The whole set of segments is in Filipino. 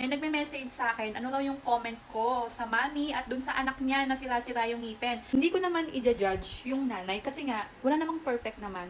May nagme-message sa akin, ano daw yung comment ko sa mami at dun sa anak niya na sila-sira yung ngipin. Hindi ko naman i-judge yung nanay kasi nga, wala namang perfect naman.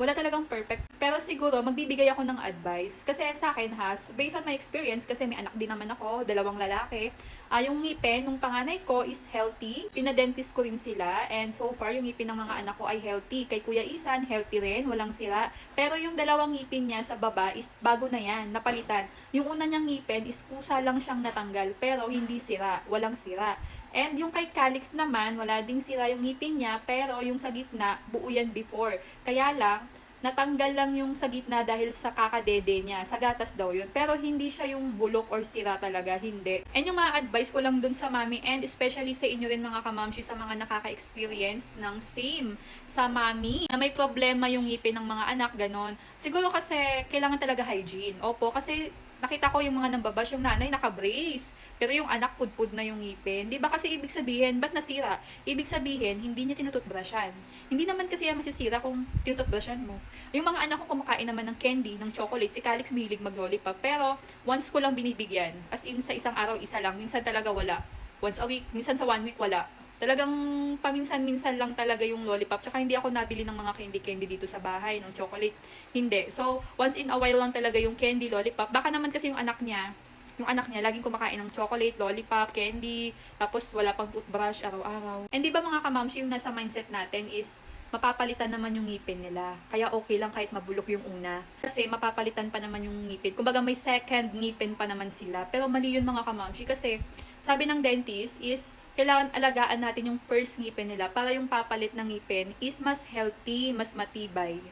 Wala talagang perfect. Pero siguro, magbibigay ako ng advice. Kasi sa akin, has, based on my experience, kasi may anak din naman ako, dalawang lalaki, ah yung ngipin, nung panganay ko is healthy. Pinadentist ko rin sila. And so far, yung ngipin ng mga anak ko ay healthy. Kay Kuya Isan, healthy rin, walang sira. Pero yung dalawang ngipin niya sa baba is bago na yan, napalitan. Yung una niyang ngipin is kusa lang siyang natanggal, pero hindi sira, walang sira. And yung kay Calix naman, wala ding sira yung ngipin niya, pero yung sa gitna, buo yan before. Kaya lang, natanggal lang yung sa gitna dahil sa kakadede niya. Sa gatas daw yun. Pero hindi siya yung bulok or sira talaga. Hindi. And yung mga advice ko lang dun sa mami and especially sa inyo rin mga kamamshi sa mga nakaka-experience ng same sa mami na may problema yung ngipin ng mga anak, ganon. Siguro kasi kailangan talaga hygiene. Opo, kasi nakita ko yung mga nambabash, yung nanay naka-brace. Pero yung anak pudpud na yung ngipin. Di ba kasi ibig sabihin, ba't nasira? Ibig sabihin, hindi niya tinututbrushan. Hindi naman kasi yan masisira kung tinututbrushan mo. Yung mga anak ko kumakain naman ng candy, ng chocolate. Si Calix mahilig mag-lollipop. Pero once ko lang binibigyan. As in sa isang araw, isa lang. Minsan talaga wala. Once a week, minsan sa one week wala. Talagang paminsan-minsan lang talaga yung lollipop. Tsaka hindi ako nabili ng mga candy-candy dito sa bahay, ng chocolate. Hindi. So, once in a while lang talaga yung candy, lollipop. Baka naman kasi yung anak niya, yung anak niya, laging kumakain ng chocolate, lollipop, candy, tapos wala pang toothbrush araw-araw. And di ba mga kamamshi, yung nasa mindset natin is, mapapalitan naman yung ngipin nila. Kaya okay lang kahit mabulok yung una. Kasi mapapalitan pa naman yung ngipin. Kumbaga may second ngipin pa naman sila. Pero mali yun mga kamamshi kasi sabi ng dentist is kailangan alagaan natin yung first ngipin nila para yung papalit ng ngipin is mas healthy, mas matibay.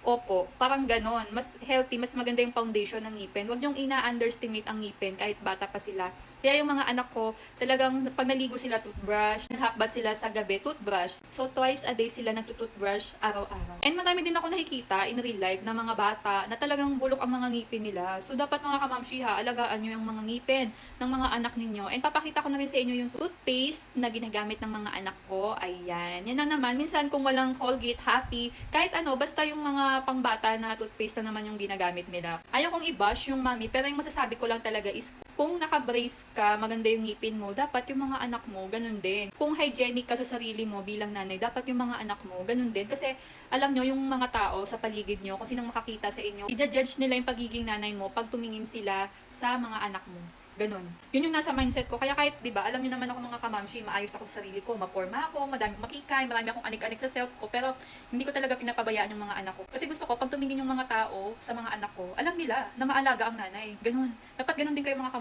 Opo, parang ganon. Mas healthy, mas maganda yung foundation ng ngipin. Huwag niyong ina-underestimate ang ngipin kahit bata pa sila. Kaya yung mga anak ko, talagang pag naligo sila toothbrush, naghabat sila sa gabi toothbrush. So twice a day sila nagtutoothbrush araw-araw. And marami din ako nakikita in real life na mga bata na talagang bulok ang mga ngipin nila. So dapat mga kamamshiha, alagaan niyo yung mga ngipin ng mga anak ninyo. And papakita ko na rin sa inyo yung toothpaste na ginagamit ng mga anak ko. Ayan. Yan na naman. Minsan kung walang Colgate, Happy, kahit ano, basta yung pangbata na toothpaste na naman yung ginagamit nila. Ayaw kong i-bash yung mami, pero yung masasabi ko lang talaga is kung naka-brace ka, maganda yung ngipin mo, dapat yung mga anak mo, ganun din. Kung hygienic ka sa sarili mo bilang nanay, dapat yung mga anak mo, ganun din. Kasi alam nyo, yung mga tao sa paligid nyo, kung sinong makakita sa inyo, i-judge nila yung pagiging nanay mo pag tumingin sila sa mga anak mo. Ganon. Yun yung nasa mindset ko. Kaya kahit, di ba, alam niyo naman ako mga kamamshi, maayos ako sa sarili ko, maporma ako, madami makikay, marami akong anik-anik sa self ko, pero hindi ko talaga pinapabayaan yung mga anak ko. Kasi gusto ko, pag tumingin yung mga tao sa mga anak ko, alam nila na maalaga ang nanay. Ganon. Dapat ganon din kayo mga kamamshi.